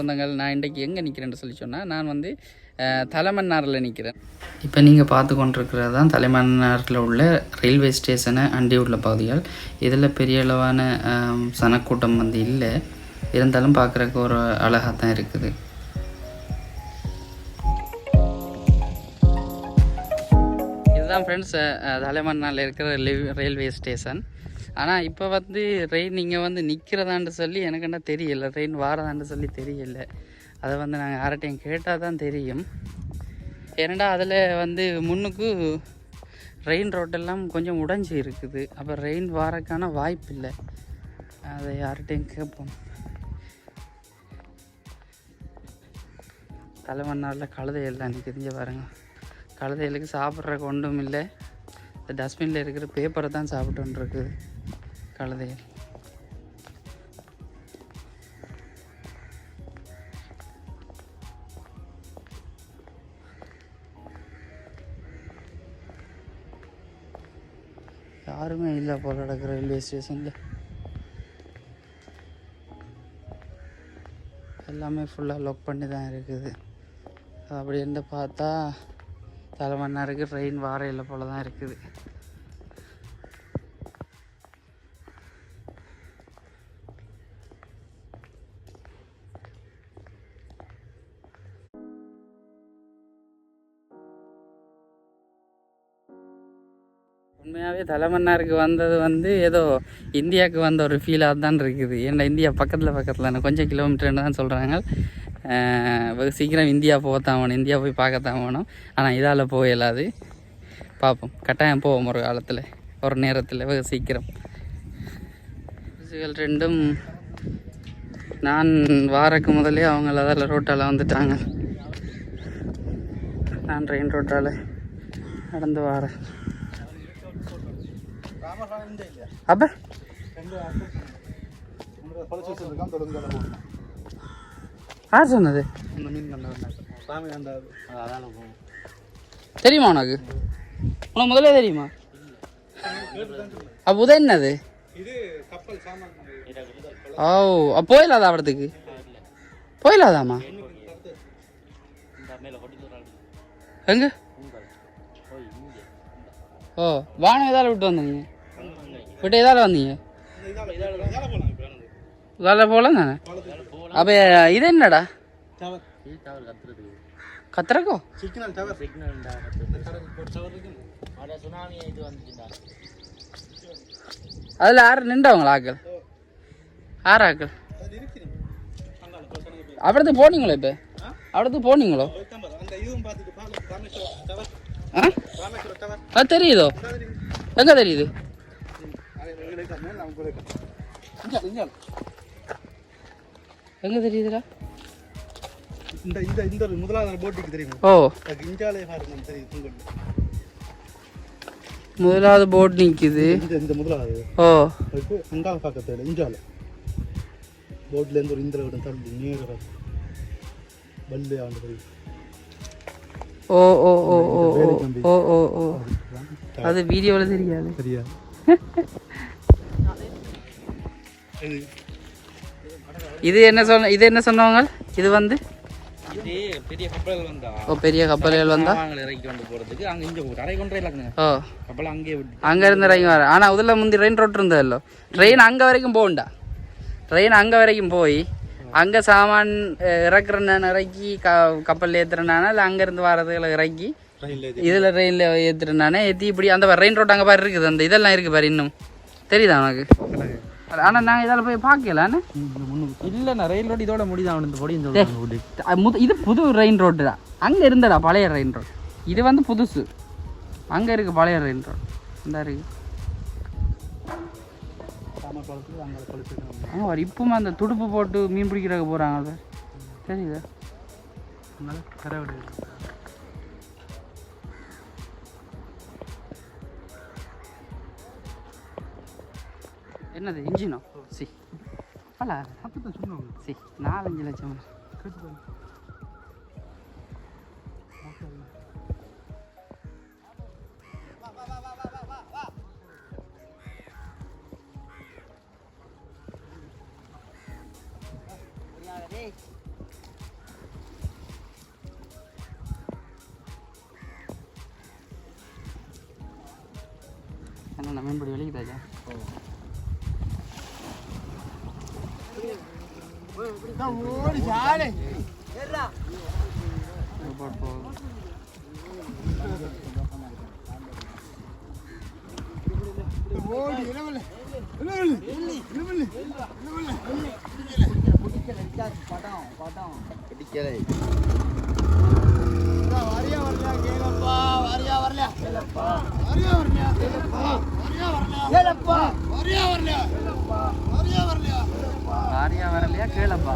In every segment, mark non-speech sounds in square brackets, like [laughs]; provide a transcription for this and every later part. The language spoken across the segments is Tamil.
சொந்தங்கள் நான் இன்றைக்கு எங்கே நிற்கிறேன்னு சொல்லி சொன்னால் நான் வந்து தலைமன்னாரில் நிற்கிறேன் இப்போ நீங்கள் பார்த்து கொண்டிருக்கிறது தான் தலைமன்னாரில் உள்ள ரயில்வே ஸ்டேஷனை அண்டி உள்ள பகுதிகள் இதில் பெரிய அளவான சனக்கூட்டம் வந்து இல்லை. இருந்தாலும் பார்க்குறக்கு ஒரு அழகாக தான் இருக்குது. இதுதான் ஃப்ரெண்ட்ஸ் தலைமன்னாரில் இருக்கிற ரயில்வே ஸ்டேஷன். ஆனால் இப்போ வந்து ரெயின் இங்கே வந்து நிற்கிறதான்னு சொல்லி எனக்கு என்ன தெரியல. ரெயின் வாரதான்னு சொல்லி தெரியல. அதை வந்து நாங்கள் யார்கிட்டையும் கேட்டால் தான் தெரியும். ஏன்னா அதில் வந்து முன்னுக்கு ரெயின் ரோட்டெல்லாம் கொஞ்சம் உடஞ்சி இருக்குது. அப்போ ரெயின் வாரக்கான வாய்ப்பு இல்லை. அதை யார்கிட்டையும் கேட்போம் தலைமன்னாரில் கழுதையெல்லாம் எனக்கு தெரிஞ்ச பாருங்க. கழுதைகளுக்கு சாப்பிட்ற ஒன்றும் இல்லை. இந்த டஸ்ட்பினில் இருக்கிற பேப்பரை தான் சாப்பிட்டுன்னு இருக்குது கழுதைகள் யாருமே இல்லை போல நடக்கிற ரயில்வே ஸ்டேஷனில் எல்லாமே ஃபுல்லாக லாக் பண்ணி தான் இருக்குது. அப்படி இருந்து பார்த்தா தலைமன்னாருக்கு ட்ரெயின் வார இல்லை போல தான் இருக்குது. உண்மையாகவே தலைமன்னாருக்கு வந்தது வந்து ஏதோ இந்தியாவுக்கு வந்த ஒரு ஃபீலாக தான் இருக்குது. ஏன்னா இந்தியா பக்கத்தில் பக்கத்தில் கொஞ்சம் கிலோமீட்டர்னு தான் சொல்கிறாங்க வெகு சீக்கிரம் இந்தியா போகத்தான் வேணும். இந்தியா போய் பார்க்கத்தான் வேணும். ஆனால் இதால் போக பார்ப்போம் கட்டாயம் போவோம் ஒரு காலத்தில். ஒரு நேரத்தில் வெகு சீக்கிரம். பஸ்ஸுகள் ரெண்டும் நான் வாரக்கு முதலே அவங்கள அதில் ரோட்டால் வந்துட்டாங்க. நான் ட்ரெயின் ரோட்டால் நடந்து வாரேன். அப்ப யார் சொன்னது தெரியுமா உனக்கு உனக்கு முதல்ல தெரியுமா அப்போ உதயம் என்னது ஓ அப்போ போயிடலாதா அவடத்துக்கு போயிடலாதாம்மா எங்க ஓ வானம் எதால விட்டு வந்தீங்க விட்டு இதால் வந்தீங்க? இதால் போகலாம் தானே? அப்போ இது என்னடா? கத்துறக்கோ? சிக்னல் டவர் சிக்னல் அதில் யார் நின்றவங்களா ஆக்கள்? யார் ஆக்கள்? அப்படித்து போனீங்களோ இப்போ அப்படித்து போனீங்களோ ஆ தெரியுதோ எங்கே தெரியுது எங்க தெரியுதுடா இந்த இந்த இந்த முதலாவது போட்டுக்கு தெரியும்? ஓ. இஞ்சாலே தெரியும் முதலாவது போட் நிக்குது. இந்த முதலாவது. ஓ. அங்கால பக்கத்துல இஞ்சால போட்ல இருந்து ஒரு இந்திர விடம் தள்ளி நேர பல்லு ஆண்டு ஓ ஓ ஓ ஓ ஓ ஓ ஓ அது வீடியோவில் தெரியாது. தெரியாது. [laughs] இது என்ன சொன்ன இது என்ன சொன்னவங்க? இது வந்து? பெரிய கப்பல் வந்தா. ஓ பெரிய கப்பல்கள் வந்தா? இறக்கி போறதுக்கு அங்க இங்க ஒரு அரை கொண்டே இல்லைங்க ஓ. கப்பல் விட்டு. அங்க இருந்து இறங்கி வர. ஆனா உதில் முந்தி ட்ரெயின் ரோட் இருந்ததല്ലോ ட்ரெயின் அங்க வரைக்கும் போகண்டா ட்ரெயின் அங்க வரைக்கும் போய் அங்க சாமான் இறக்குறேன்னு இறக்கி க கப்பலில் ஏத்துறேனானா இல்லை அங்க இருந்து வரதுகளை இறக்கி இதுல ட்ரெயினில் ஏத்துறேனானே ஏற்றி இப்படி அந்த ட்ரெயின் ரோட் அங்க பாரு இருக்குது அந்த இதெல்லாம் இருக்கு பாரு இன்னும். தெரியுதா உனக்கு? ஆனா நான் இதால போய் பார்க்கலான்னு இல்ல ரயில் ரோடு இதோட முடிதான். இந்த பொடி இந்த இது புது ரெயின் ரோடு தான் அங்கே இருந்தடா பழைய ரெயின் ரோடு இது வந்து புதுசு. அங்கே இருக்கு பழைய ரெயின் ரோடு இந்த இருக்கு. சாம குளத்துக்கு அங்கே குளிச்சுட்டு ஆமாம் ஒரு இப்பவும் அந்த துடுப்பு போட்டு மீன் பிடிக்கிறதுக்கு போகிறாங்க தெரியுதா? என்னது இன்ஜினோ சி. பல அப்போ சொல்லுவாங்க சி நாலஞ்சு லட்சம். என்ன நம்ம இப்படி வெளிக்குதாஜா ஓ. மீன்பிடி வெளிக்குதாச்சா போட்டு வரியா வாரியா வரலையா? கேளப்பா.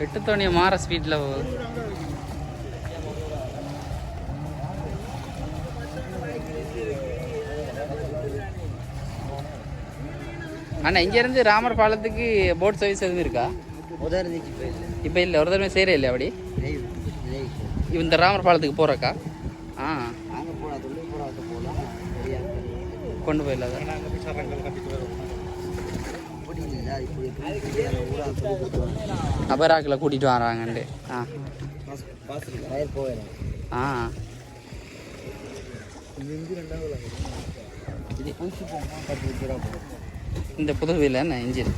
எட்டு தோணி மாற ஸ்வீட்டில் போகுது அண்ணா இங்கேருந்து ராமர் பாலத்துக்கு போட் சர்வீஸ் எதுவும் இருக்கா? இப்போ இல்லை ஒரு தடவை செய்கிற இல்லை அப்படி? இந்த ராமர் பாலத்துக்கு போகிறக்கா ஆ. கொண்டு போயிடலாம் அபராக்கில் கூட்டிகிட்டு வராங்கண்டு ஆ. ஆ. இந்த புதுவையில் என்ன இன்ஜின்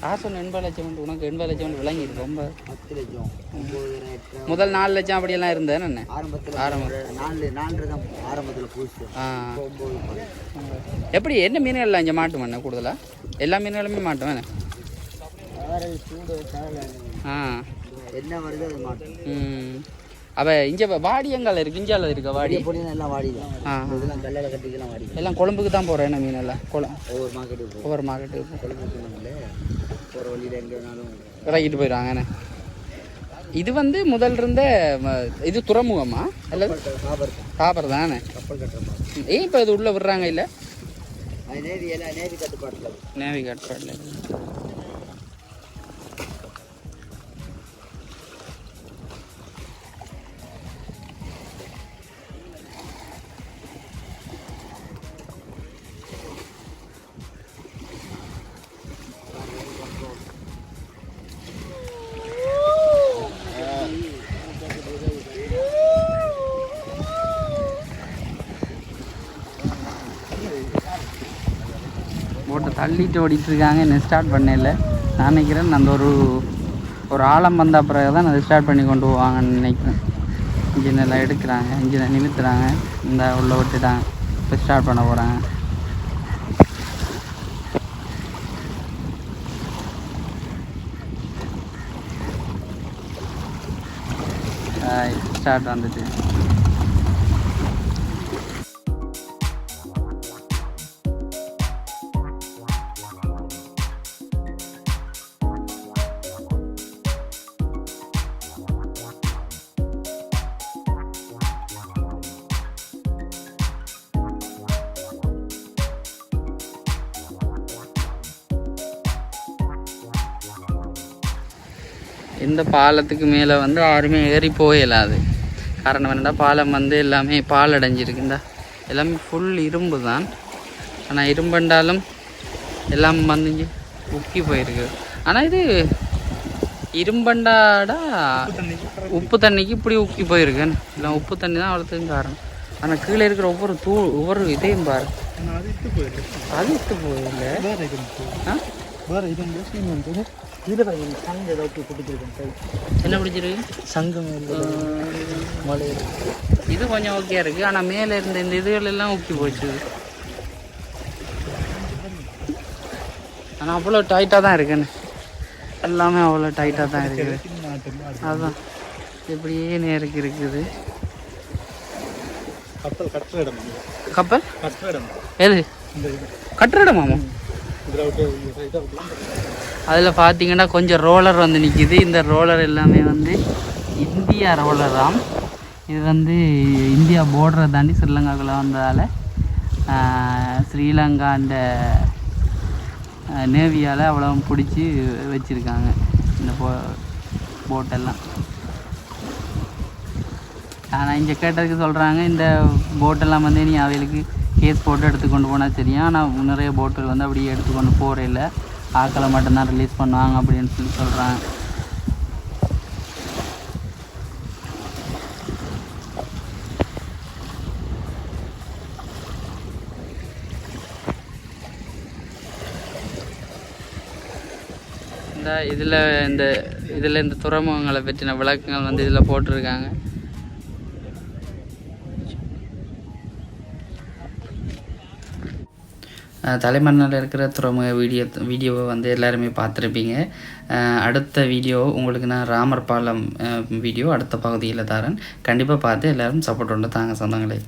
காசு ஒன்று எண்பது லட்சம் உண்டு உனக்கு எண்பது லட்சம் உண்டு விளங்கிருக்கு ரொம்ப. பத்து லட்சம். முதல் நாலு லட்சம் அப்படியெல்லாம் இருந்தேன் என்ன ஆரம்பத்தில் ஆரம்பம். நாலு நாலு தான் ஆரம்பத்தில் புதுசு ஆ. எப்படி என்ன மீன்கள்லாம் இங்கே மாட்டும் என்ன கூடுதலாக எல்லா மீன்களுமே மாட்டும் என்ன? ஆ. என்ன வருது அது மாட்டோம். ம். அவ இங்கே வாடி எங்கால இருக்கு இஞ்சால இருக்கா வாடி? எல்லாம் ஆ இதெல்லாம் கல்லால் கட்டிக்கலாம் வாடி. எல்லாம் குழம்புக்கு தான் போகிறேன் என்ன மீன் எல்லாம்? குளம் ஒவ்வொரு மார்க்கெட்டுக்கு ஒவ்வொரு மார்க்கெட்டுக்கு கொழும்புக்குள்ள போகிற வழியில் எங்கே வேணாலும் இறக்கிட்டு போயிடுவாங்க என்ன? இது வந்து முதல் இருந்த இது துறைமுகமா? அல்லது காப்பர் தானே. ஏன் இப்போ இது உள்ளே விடுறாங்க இல்லை? நேவி எல்லாம் நேவி கட்டுப்பாட்டில். போட்டு தள்ளிட்டு ஓடிட்டுருக்காங்க. இன்னும் ஸ்டார்ட் பண்ணல. நான் நினைக்கிறேன் அந்த ஒரு ஒரு ஆழம் வந்த பிறகு தான் அதை ஸ்டார்ட் பண்ணி கொண்டு போவாங்கன்னு நினைக்கிறேன். இன்ஜின் எல்லாம் எடுக்கிறாங்க இன்ஜினை நிமித்துறாங்க. இந்த உள்ள விட்டுட்டாங்க இப்போ ஸ்டார்ட் பண்ண போகிறாங்க ஸ்டார்ட் வந்துட்டு. இந்த பாலத்துக்கு மேலே வந்து யாருமே ஏறி போயிடலாது காரணம் என்னடா பாலம் வந்து எல்லாமே பால் அடைஞ்சிருக்குண்டா எல்லாமே ஃபுல் இரும்பு தான் ஆனால் இரும்புண்டாலும் எல்லாம் வந்து உக்கி போயிருக்கு. ஆனால் இது இரும்பண்டாடா உப்பு தண்ணிக்கு இப்படி உக்கி போயிருக்கு. இல்லை உப்பு தண்ணி தான் அவ்வளோத்துக்கும் காரணம். ஆனால் கீழே இருக்கிற ஒவ்வொரு தூ ஒவ்வொரு இதையும் பாரு. அது இட்டு போயிட்டு அது இட்டு போயில்ல வேறு இது இருக்கு. ஆ வேறு இது வந்து சீன் வந்து இதில் சங்கு ஏதாவது பிடிச்சிருக்கேன் கை என்ன பிடிச்சிருக்கு சங்கம் மலை. இது கொஞ்சம் ஓகே இருக்கு ஆனா மேல இருந்த இந்த இதுகள் எல்லாம் ஊக்கி போச்சு. ஆனா அவ்வளோ டைட்டாக தான் இருக்குன்னு. எல்லாமே அவ்வளோ டைட்டாக தான் இருக்குது. அதுதான் இப்படியே நேருக்கு இருக்குது. கப்பல் கட்டுற இடம். கப்பல்? கட்டுற இடம். எது? இந்த இது. அதில் பார்த்தீங்கன்னா கொஞ்சம் ரோலர் வந்து நிற்கிது இந்த ரோலர் எல்லாமே வந்து இந்தியா ரோலராம் இது வந்து இந்தியா போர்டரை தாண்டி ஸ்ரீலங்காக்குள்ளே வந்ததால் ஸ்ரீலங்கா அந்த நேவியால் அவ்வளோ பிடிச்சி வச்சுருக்காங்க. இந்த போ போட்டெல்லாம் ஆனால் இங்கே கேட்டதுக்கு சொல்கிறாங்க இந்த போட்டெல்லாம் வந்து நீ அவைகளுக்கு கேஸ் போட்டு எடுத்துக்கொண்டு போனால் தெரியும் ஆனால் நிறைய போட்டுகள் வந்து அப்படியே எடுத்துக்கொண்டு போகிற இல்லை ஆக்களை மட்டும்தான் ரிலீஸ் பண்ணுவாங்க அப்படின்னு சொல்லி சொல்கிறாங்க இந்த இதில் இந்த இதில் இந்த துறைமுகங்களை பற்றின விளக்கங்கள் வந்து இதில் போட்டிருக்காங்க. தலைமன்னால இருக்கிற துறைமுக வீடியோ வீடியோவை வந்து எல்லாருமே பார்த்துருப்பீங்க. அடுத்த வீடியோ உங்களுக்கு நான் ராமர் பாலம் வீடியோ அடுத்த பகுதியில் தரேன். கண்டிப்பாக பார்த்து எல்லோரும் சப்போர்ட் உண்டு தாங்க சொந்தங்களே.